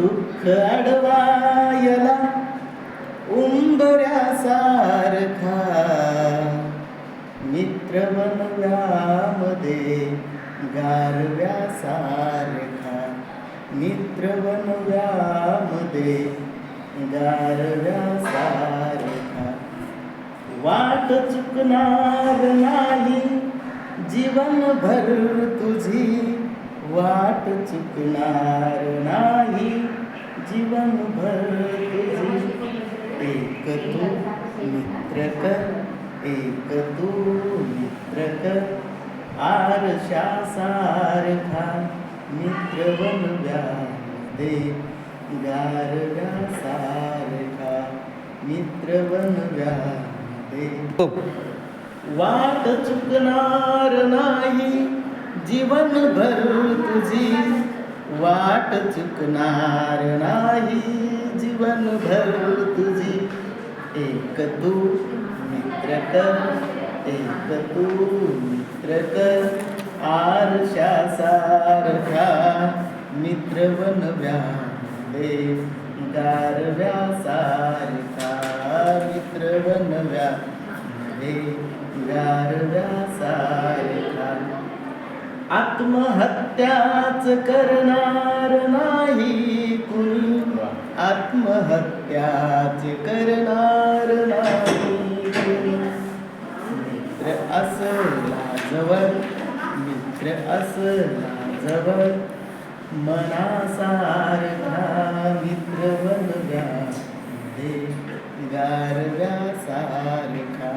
दुःख अडवायला उंबऱ्यासारखा. मित्र बनव्यामध्ये गारव्यासारखा. मित्र बनव्यामध्ये गारव्यासारखा. वाट चुकणार नाही जीवनभर तुझी वाट चुकणार नाही. भर तुझी एक तू मित्र कर एक तू मित्र कर आरशासारखा मित्र बनव्या दे गारव्यासारखा मित्र बनव्या दे वाट चुकणार नाही जीवनभर तुझी वाट चुकणार नाही जीवनभर तुझी. एक तू मित्र कर एक तू मित्र कर. आरशासारखा मित्र बनव्या दे गारव्यासारखा मित्र बनव्या दे गारव्यासारखा आत्महत्याच करणार नाही कुणी आत्महत्याच करणार नाही मित्र असला जवळ मित्र असला जवळ मनासारखा मित्र बनव्या गारव्या सारखा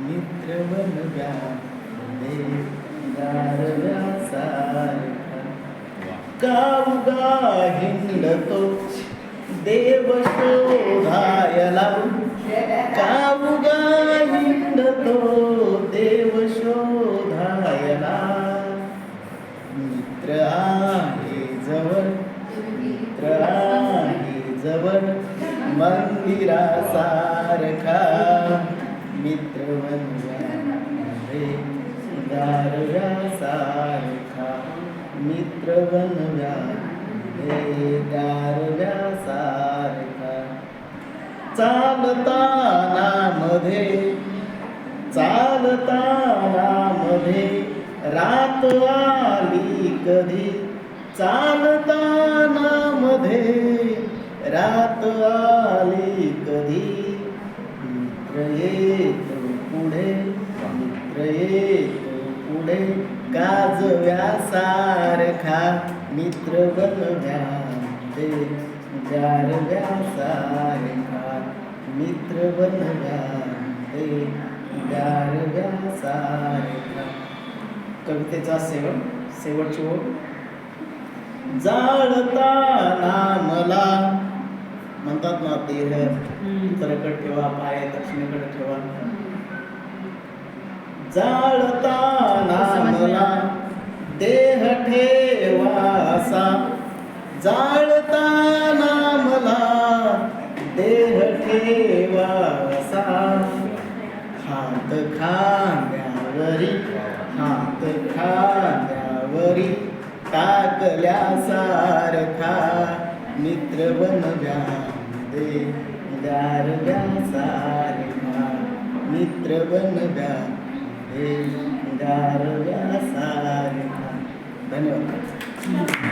मित्र बनव्या दे गावगा हिंडतो देव शोधायला कावगा हिंडतो देव शोधायला मित्र आहे जवळ मित्र आहे जवळ मंदिरासारखा. मित्र म्हणजे गारव्यासारखा मित्र बनव्या गारव्यासारखा चालताना मध्ये चालताना मध्ये रात आली कधी? चालता येतो पुढे गाजव्यासारखा मित्र बनव्या दे गारव्यासारखा मित्र बनव्या दे गारव्यासारखा. कवितेचा शेवट शेवटची ओळ. जाळताना मला म्हणतात ना देह उत्तरेकडे ठेवा पाय दक्षिणेकडे ठेवा. जाळताना मला देह ठेवासा. जाळताना मला देह ठेवासा. हात खांद्यावरी हात खांद्यावरी टाकल्यासारखा मित्र बनव्या दे गारव्यासारखा मित्र बनव्या धन्यवाद.